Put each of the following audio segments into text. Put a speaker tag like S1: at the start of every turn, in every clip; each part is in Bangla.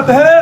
S1: What the hell?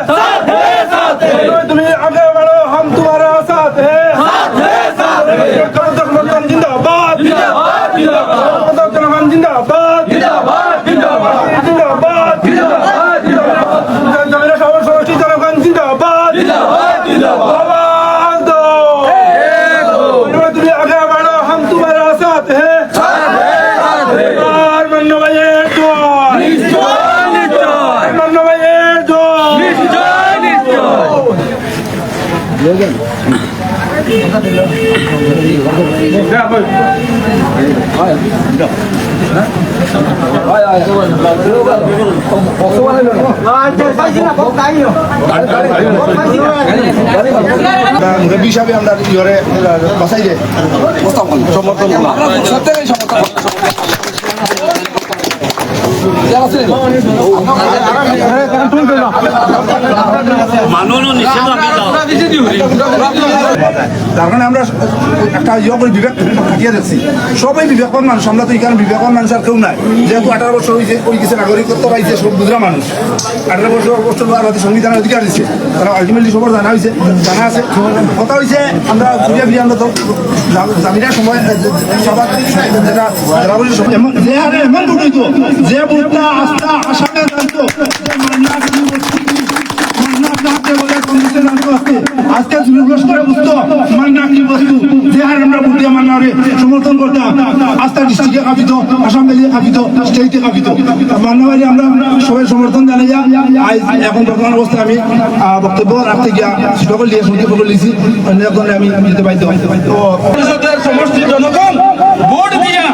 S2: মুরব্বী হিসাবে আমরা ইহরে বাসাই দে সমর্থন সত্যি সমর্থন তার কারণে আমরা একটা ইয়ে করে বিবেক থাকিয়ে যাচ্ছি সবাই বিবেকবান মানুষ, আমরা তো এখানে বিবেকবান মানুষ আর কেউ নাই। যেহেতু আঠারো বছর হয়েছে ওই গেছে নাগরিকত্ব পাইছে সব গুজরা মানুষ। আঠারো বছর বছর ভারতীয় সংবিধানের অধিকার দিচ্ছে। তারা আলটিমেটলি সবার জানা হয়েছে জানা আছে। কথা হয়েছে আমরা ঘুরিয়ে ফিরিয়ে আমরা তো জামিনের সময় সবার যেটা যে ভোটটা আস্থা আশাকে জানতো যে মান্না গান্ধী বলছে, মান্না কাহাকে বলে কংগ্রেসের জানতো আজকে আমরা ভোট দিয়া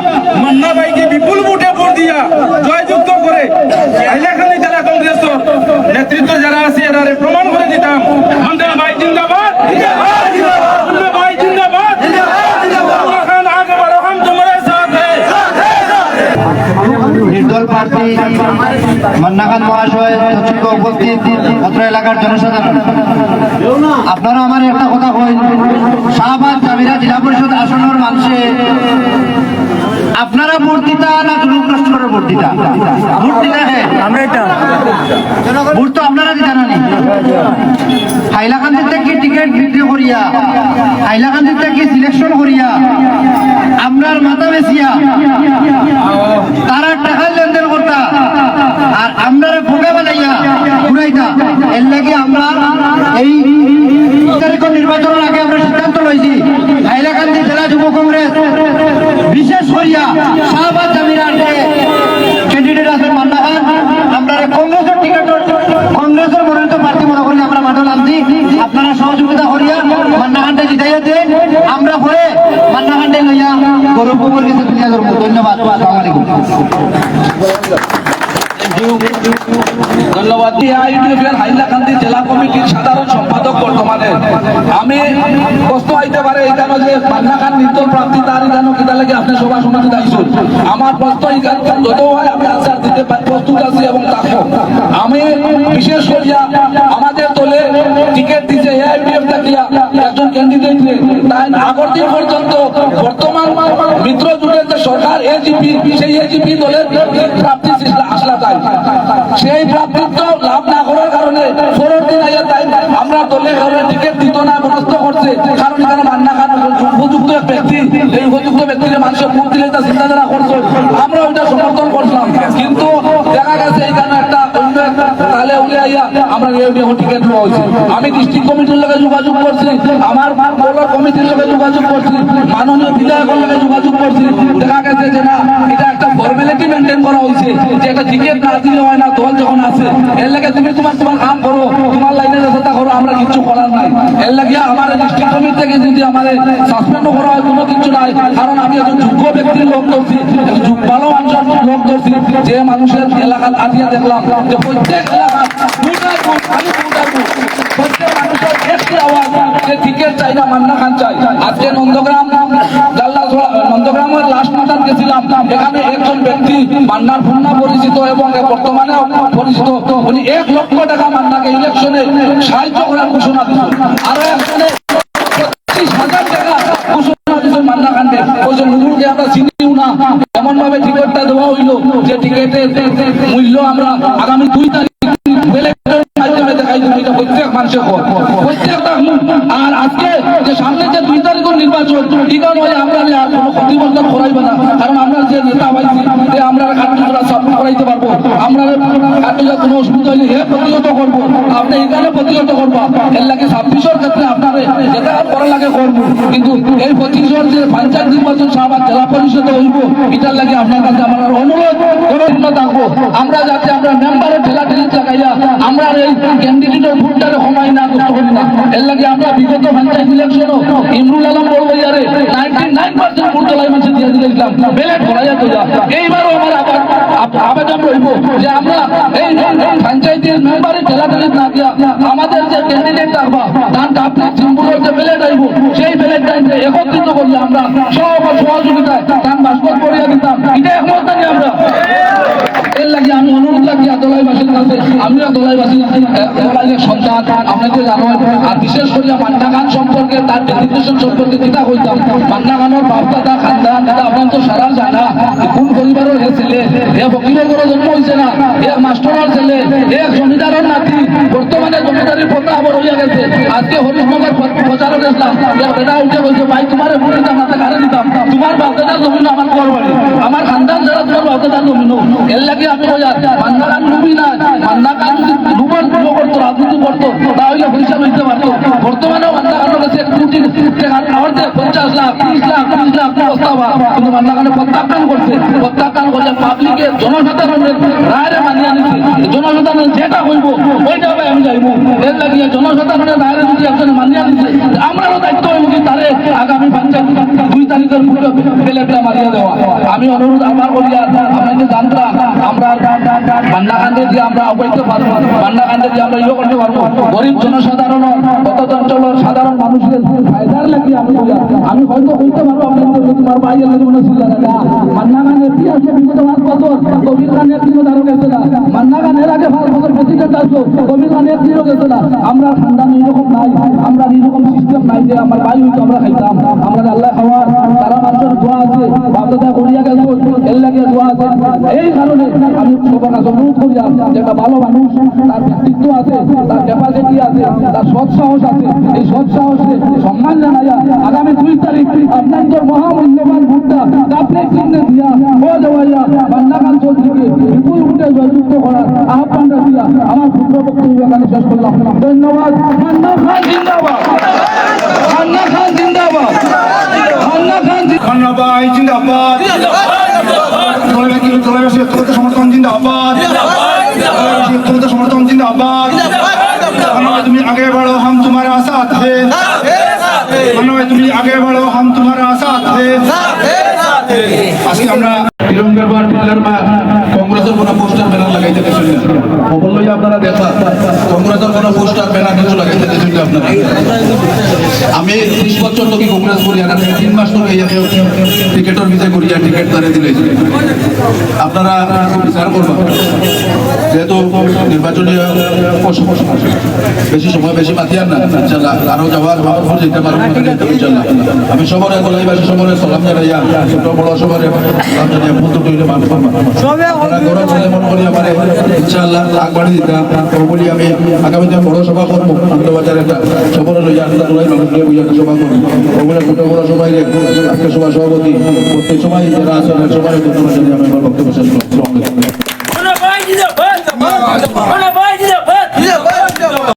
S2: মান্না
S3: ভাইকে বিপুল ভোটে ভোট দিয়া জয়যুক্ত করে হাইলাকান্দি জেলা নেতৃত্ব যারা আছে এরা প্রমাণ করে দিতাম মান্না ভাই জিন্দাবাদ মান্না ভাই জিন্দাবাদ মান্না খান আগে বাড়ো হাম তোমার সাথ হ্যায়
S4: নির্দল প্রার্থী মান্না খান মহাশয় তথ্য উপস্থিত অত্র এলাকার জনসাধারণ। আপনারা আমার একটা কথা কই শাহবাগ জামিরা জেলা পরিষদ আসনের মানুষে আপনারা দিতা না জনক রাষ্ট্রের ভোট দিতা ভোট দিতা হে আমরা এটা ভোট তো আপনারা দিতা না হাইলাকান্দির থেকে টিকিট বিক্রি করিয়া হাইলাকান্দির থেকে সিলেকশন করিয়া আপনার মাথা বেশিয়া তারা টাকা লেনদেন করতা আর আমরা ফোকা বানাইয়া ঘুরাইতা এর লাগে আমরা এই তারিখ নির্বাচনের আগে আমরা সিদ্ধান্ত লইছি হাইলাকান্দি জেলা যুব কংগ্রেস বিশেষ করিয়া শাহবাজ জামিরার যে ক্যান্ডিডেট আছেন মান্না খান আমরা কংগ্রেসের টিকিট কংগ্রেসের মনোনীত প্রার্থী মনে করি আমরা মাঠে নামছি। আপনারা সহযোগিতা করিয়া মান্না খানটা জিতাইয়া দেন আমরা পরে মান্নাঘাটে লইয়া গরু গোবর কিছু তুলিয়া ধরবো। ধন্যবাদ। আসসালামু আলাইকুম।
S3: ধন্যবাদ। হাইলাকান্দি জেলা কমিটির সাধারণ বর্তমানে
S5: মানে আমি প্রশ্ন আইতে পারে এখানে যে পান্না খান নির্দল প্রাপ্তি তার এখানে কিতা লাগে আপনি তাই মিত্র জোটের যে সরকার এজিপি সেই এজিপি দলের প্রাপ্তি আসলা তাই সেই প্রাপ্তিত্ব লাভ না করার কারণে পরের দিন আইয়া তাই কারণে টিকিট দিত কারণ উপযুক্ত ব্যক্তি, এই উপযুক্ত ব্যক্তিকে মানুষের দিলে চিন্তাধারা করছে। আমরা ওইটা সমর্থন করছিলাম। কিন্তু দেখা গেছে অন্য একটা তালে আমরা রেডিও টিকিট হয়েছে আমি ডিস্ট্রিক্ট কমিটির লগে যোগাযোগ করছি, আমার বলার কমিটির লগে যোগাযোগ করছি, মাননীয় বিধায়কের লগে যোগাযোগ করছি। দেখা গেছে যে না, এটা একটা ফর্মালিটি মেনটেন করা হয়েছে যে একটা টিকিট না দিলে হয় না, দল যখন আছে, এর লাগে তুমি তোমার তোমার কাম করো, তোমার লাইনে ব্যবস্থা করো, আমরা কিছু করার নাই। এর লাগে আমার ডিস্ট্রিক্ট কমিটি থেকে যদি আমার সাসপেন্ড করা হয়, কোনো কিছু নাই, কারণ আমি একজন যোগ্য ব্যক্তির লোক ধরছি ভালো মানুষের লোক ধরছি, যে মানুষের এলাকার আজিয়া দেখলাম, যে প্রত্যেক এলাকার মান্নাকে ইলেকশনে সাহায্য করার ঘোষণা আমরা চিনিও না। এমন ভাবে টিকিটটা দেওয়া হইল? যে টিকিটের মূল্য আমরা আগামী দুই তারিখ মানুষের আর আজকে যে যে দুই তারিখ নির্বাচন আমরা কোনো প্রতিবন্ধক করাইবে না। কারণ যে নেতা আমরা করাইতে পারব। আমরা অসুবিধা হলে প্রতিহত করব। আপনি এখানে প্রতিহত করব। এর লাগে ছাব্বিশের ক্ষেত্রে লাগে করব। কিন্তু এই পঁচিশের যে পঞ্চায়েত নির্বাচন সাহাবাদ জেলা পরিষদে হইব, এটার লাগে আপনার কাছে আমার অনুরোধ করে থাকব। আমরা যাতে আমরা মেম্বারের ঠেলা ঠেলি লাগাইয়া আমরা এই ক্যান্ডিডেটের ভোটটারে সময় না করতে করি না। এর লাগে আমরা বিগত পঞ্চায়েত ইলেকশনও ইমরুল আলম বড় ইয়ারে নাইনটি নাইন পার্সেন্ট ভোট তোলাই মাসে দিয়ে দিয়েছিলাম বেলেট করাইয়া তো যা এইবারও আমার আবার আবেদন রইব যে আমরা এই ঠেলি না দিয়া আমাদের যে ক্যান্ডিডেট থাকবা ধান কাপড় সিম্বুলের যে বেলেট আইব, সেই বেলেটটা একত্রিত করলে আমরা সব সহযোগিতায় ধান বাস্কর করিয়া দিতাম। এটা একমত আমরা এর লাগে আমি অনুরোধ রাখি দোলাইবাসীর কাছে আমিও দোলাইবাসী দোলাইয়ের এটা আপনার তো জানা কোন পরিবারের হে ছেলে জন্ম হয়েছে না এ মাস্টরের ছেলে এ জমিদারের নাতি, বর্তমানে জমিদারির পথে আবার হইয়া গেছে, আজকে হরিশনগর প্রচারে গেছিলাম এটা উঠে বলছে, ভাই, তোমার ভোট দিতাম না তোমার বাপদাদার জমিন আমার ঘর আমার খানদান যারা তোমার বাপদাদার জমিন এর লাগে আমি বলি মান্না খান ডুবি না মান্না যদি ডুবার ডুবো করতো, রাজনীতি করতো, তাহলে পয়সা লইতে পারতো। বর্তমানেও মান্না খানের কাছে এক কোটি আমাদের পঞ্চাশ লাখ, ত্রিশ লাখ ত্রিশ লাখ প্রস্তাবা কিন্তু মান্না খানে প্রত্যাখ্যান করছে। প্রত্যাখ্যান করলে পাবলিকের জনসাধারণের রায়ের মানিয়ে আনিছে। জনসাধারণ যেটা হইব, ওইটা আমি যাইব। এর লাগিয়ে জনসাধারণের রায়ের যদি একজন মানিয়ে আনিছে, আমরাও দায়িত্ব হইব কি তারে আগামী পঞ্চায়েত দুই তারিখের পুরো প্লেটটা মারিয়ে দেওয়া। আমি অনুরোধ আমার করি আপনাকে জানতাম, আমরা মান্না কান্দে দিয়ে আমরা অবৈধ পারব মান্না কান্দে দিয়ে আমরা ইয়ে করতে পারব। গরিব জনসাধারণ অঞ্চলের সাধারণ মানুষের ফায়দার লাগে আমি আমি হয়তো হইতে পারব আপনাদের যদি তোমার ভাই এলে মনে ছিল না। কি আছে? বিগত পাঁচ বছর কবির গানের দিনও ধারো গেছে না। মান্না আগে পাঁচ বছর প্রেসিডেন্ট আসলো কবির গানের দিনও গেছে না। আমরা খানদান এইরকম নাই, আমরা এইরকম সিস্টেম নাই যে আমার ভাই হইতো, আমরা খাইতাম। আমরা আল্লাহ আমি অনুরোধ করি যে ভালো মানুষ তার ব্যক্তিত্ব আছে তার ক্যাপাসিটি আছে তার সৎ সাহস আছে এই সৎ সাহসে সম্মান জানাইয়া আগামী দুই তারিখ আপনাদের মহামূল্যবান ভোটটা আপনি চিহ্নে দিয়া ও দেওয়াইয়া বান্দাকান চৌধুরীকে বিপুল ভোটে জয়যুক্ত করার আহ্বান রাখিয়া আমার ক্ষুদ্র বক্তব্য এখানে শেষ করলাম ধন্যবাদ মান্না খান জিন্দাবাদ মান্না খান জিন্দাবাদ মান্না খান জিন্দাবাদ
S1: ধন্যবাদ জিন্দাবাদ ব্যক্তিগত সমর্থন জিন্দাবাদ দোলাইবাসী ব্যক্তিগত সমর্থন জিন্দাবাদ ধন্যবাদ তুমি আগে बढ़ो हम तुम्हारे साथ हैं ধন্যবাদ তুমি আগে बढ़ो हम तुम्हारे साथ हैं আজকে আমরা
S5: তিরঙ্গার বার পিলার মা কংগ্রেসের কোনো পোস্টার ব্যানার লাগাইতে দিয়েছিল খবর লই আপনারা দেখা কংগ্রেসের কোনো পোস্টার ব্যানার কিছু লাগাইতে দিয়েছিল
S2: আপনারা আমি ত্রিশ বছর থেকে কংগ্রেস করি আর আমি তিন মাস ধরে ইয়াকে টিকেটের ভিতরে করি আর টিকেট তারে দিলে। আপনারা বিচার করবেন যেহেতু নির্বাচনী বেশি সময় বেশি মাতিয়ার না ইনশাল্লাহ আরও যাওয়ার ভাবর যেতে পারব ইনশাল্লাহ। আমি সবরে গলাইবাসী সবরে সালাম জানাইয়া ছোট বড় সবরে সালাম জানাইয়া ফুল তৈরি মানুষ আপনারা গরম হলে মনে করি আমার ইনশাল্লাহ আগবাড়ি দিতাম বলি আমি আগামীতে বড় সভা করব আনন্দবাজার একটা সবরে লইয়া মানুষ নিয়ে একটা সভা করব ওগুলো বড় সবাই যারা আছেন সবাই আমি আমার বক্তব্য শেষ করছি